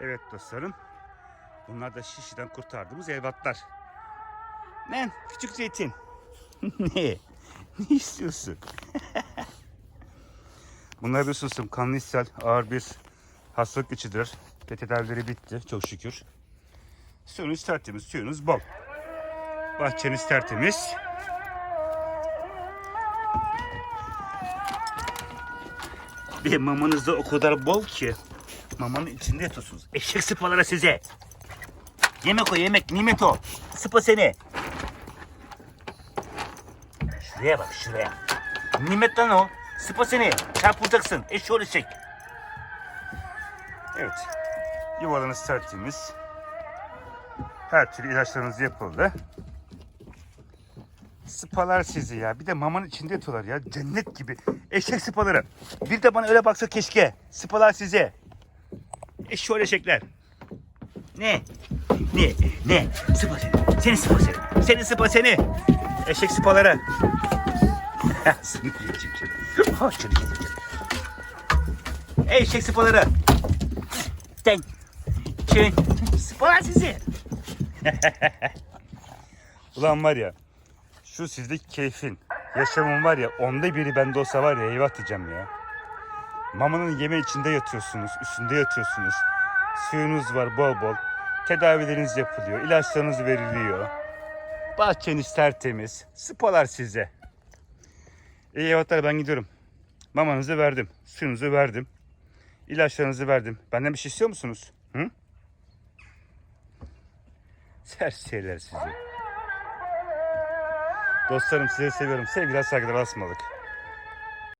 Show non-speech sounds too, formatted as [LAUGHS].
Evet dostlarım. Bunlar da şişiden kurtardığımız evlatlar. Ne? Küçük zeytin. [LAUGHS] ne? Ne istiyorsun? [LAUGHS] Bunlar bir susum. Kanlı ishal ağır bir hastalık içidir. Ve tedavileri bitti çok şükür. Suyunuz tertemiz, suyunuz bol. Bahçeniz tertemiz. Bir mamanız da o kadar bol ki mamanın içinde yatıyorsunuz. Eşek sıpalara size. Yemek o yemek, nimet o. Sıpa seni. Şuraya bak şuraya. Nimet lan o. Sıpa seni. Çarpılacaksın. Eşşoğlu eşek. Evet. Yuvalarınız tertemiz. Her türlü ilaçlarınız yapıldı. Sıpalar sizi ya. Bir de mamanın içinde yatıyorlar ya. Cennet gibi. Eşek sıpaları. Bir de bana öyle baksa keşke. Sıpalar size. Eşşoğlu eşekler. Ne? Ne? Ne? Sıpa seni. Seni sıpa seni. Seni sıpa seni. Eşek sıpaları. Seni [LAUGHS] seni yiyeceğim. Eşek sıpaları. Sen. Sen. Sıpalar sizi. [LAUGHS] Ulan var ya. Şu sizdeki keyfin. Yaşamın var ya onda biri bende olsa var ya eyvah diyeceğim ya. Mamanın yeme içinde yatıyorsunuz. Üstünde yatıyorsunuz. Suyunuz var bol bol. Tedavileriniz yapılıyor. ilaçlarınız veriliyor. Bahçeniz tertemiz. Spalar size. İyi eyvallah ben gidiyorum. Mamanızı verdim. Suyunuzu verdim. ilaçlarınızı verdim. Benden bir şey istiyor musunuz? Hı? Serseriler sizi. Dostlarım sizi seviyorum. Sevgiler saygılar asmalık.